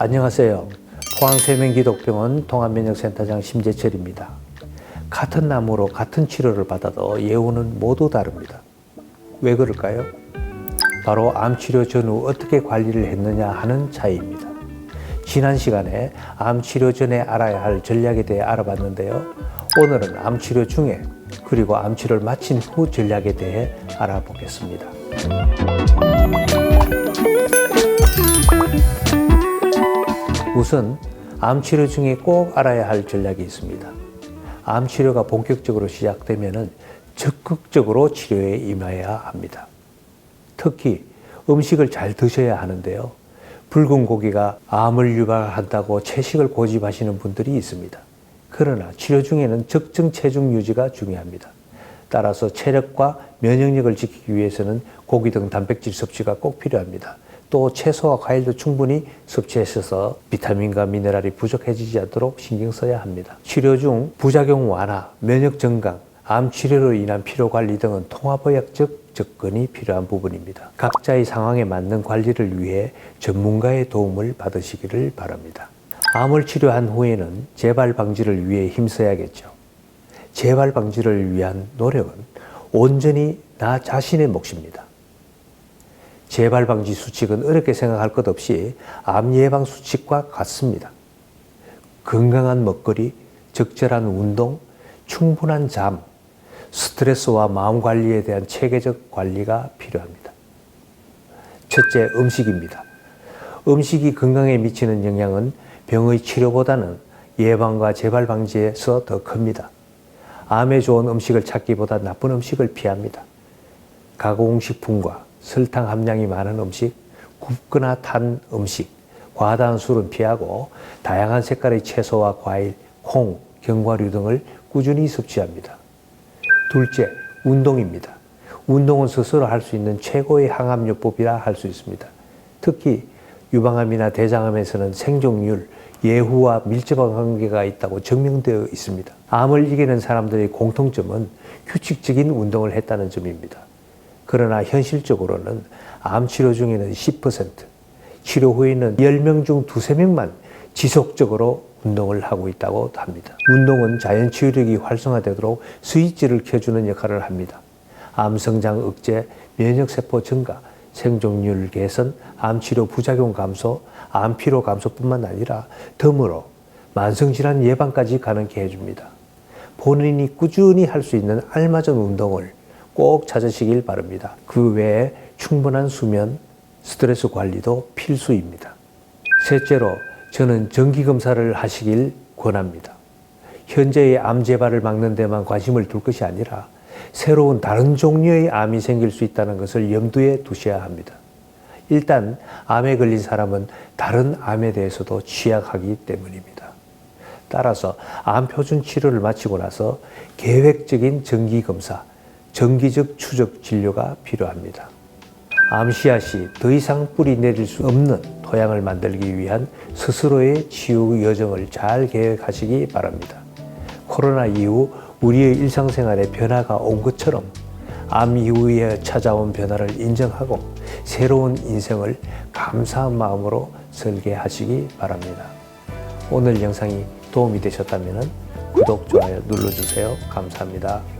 안녕하세요. 포항세명기독병원 통합면역센터장 심재철입니다. 같은 나무로 같은 치료를 받아도 예후는 모두 다릅니다. 왜 그럴까요? 바로 암 치료 전후 어떻게 관리를 했느냐 하는 차이입니다. 지난 시간에 암 치료 전에 알아야 할 전략에 대해 알아봤는데요. 오늘은 암 치료 중에 그리고 암 치료를 마친 후 전략에 대해 알아보겠습니다. 우선 암 치료 중에 꼭 알아야 할 전략이 있습니다. 암 치료가 본격적으로 시작되면 적극적으로 치료에 임해야 합니다. 특히 음식을 잘 드셔야 하는데요. 붉은 고기가 암을 유발한다고 채식을 고집하시는 분들이 있습니다. 그러나 치료 중에는 적정 체중 유지가 중요합니다. 따라서 체력과 면역력을 지키기 위해서는 고기 등 단백질 섭취가 꼭 필요합니다. 또 채소와 과일도 충분히 섭취하셔서 비타민과 미네랄이 부족해지지 않도록 신경 써야 합니다. 치료 중 부작용 완화, 면역 증강, 암 치료로 인한 피로 관리 등은 통합의학적 접근이 필요한 부분입니다. 각자의 상황에 맞는 관리를 위해 전문가의 도움을 받으시기를 바랍니다. 암을 치료한 후에는 재발 방지를 위해 힘써야겠죠. 재발 방지를 위한 노력은 온전히 나 자신의 몫입니다. 재발 방지 수칙은 어렵게 생각할 것 없이 암 예방 수칙과 같습니다. 건강한 먹거리, 적절한 운동, 충분한 잠, 스트레스와 마음 관리에 대한 체계적 관리가 필요합니다. 첫째, 음식입니다. 음식이 건강에 미치는 영향은 병의 치료보다는 예방과 재발 방지에서 더 큽니다. 암에 좋은 음식을 찾기보다 나쁜 음식을 피합니다. 가공식품과 설탕 함량이 많은 음식, 굽거나 탄 음식, 과다한 술은 피하고 다양한 색깔의 채소와 과일, 콩, 견과류 등을 꾸준히 섭취합니다. 둘째, 운동입니다. 운동은 스스로 할 수 있는 최고의 항암요법이라 할 수 있습니다. 특히 유방암이나 대장암에서는 생존율, 예후와 밀접한 관계가 있다고 증명되어 있습니다. 암을 이기는 사람들의 공통점은 규칙적인 운동을 했다는 점입니다. 그러나 현실적으로는 암 치료 중에는 10%, 치료 후에는 10명 중 두세 명만 지속적으로 운동을 하고 있다고 합니다. 운동은 자연 치유력이 활성화되도록 스위치를 켜주는 역할을 합니다. 암 성장 억제, 면역세포 증가, 생존율 개선, 암 치료 부작용 감소, 암 피로 감소뿐만 아니라 덤으로 만성질환 예방까지 가능케 해줍니다. 본인이 꾸준히 할 수 있는 알맞은 운동을 꼭 찾으시길 바랍니다. 그 외에 충분한 수면, 스트레스 관리도 필수입니다. 셋째로 저는 정기 검사를 하시길 권합니다. 현재의 암 재발을 막는 데만 관심을 둘 것이 아니라 새로운 다른 종류의 암이 생길 수 있다는 것을 염두에 두셔야 합니다. 일단 암에 걸린 사람은 다른 암에 대해서도 취약하기 때문입니다. 따라서 암 표준 치료를 마치고 나서 계획적인 정기 검사, 정기적 추적 진료가 필요합니다. 암씨앗이 더 이상 뿌리 내릴 수 없는 토양을 만들기 위한 스스로의 치유 여정을 잘 계획하시기 바랍니다. 코로나 이후 우리의 일상생활에 변화가 온 것처럼 암 이후에 찾아온 변화를 인정하고 새로운 인생을 감사한 마음으로 설계하시기 바랍니다. 오늘 영상이 도움이 되셨다면 구독, 좋아요 눌러주세요. 감사합니다.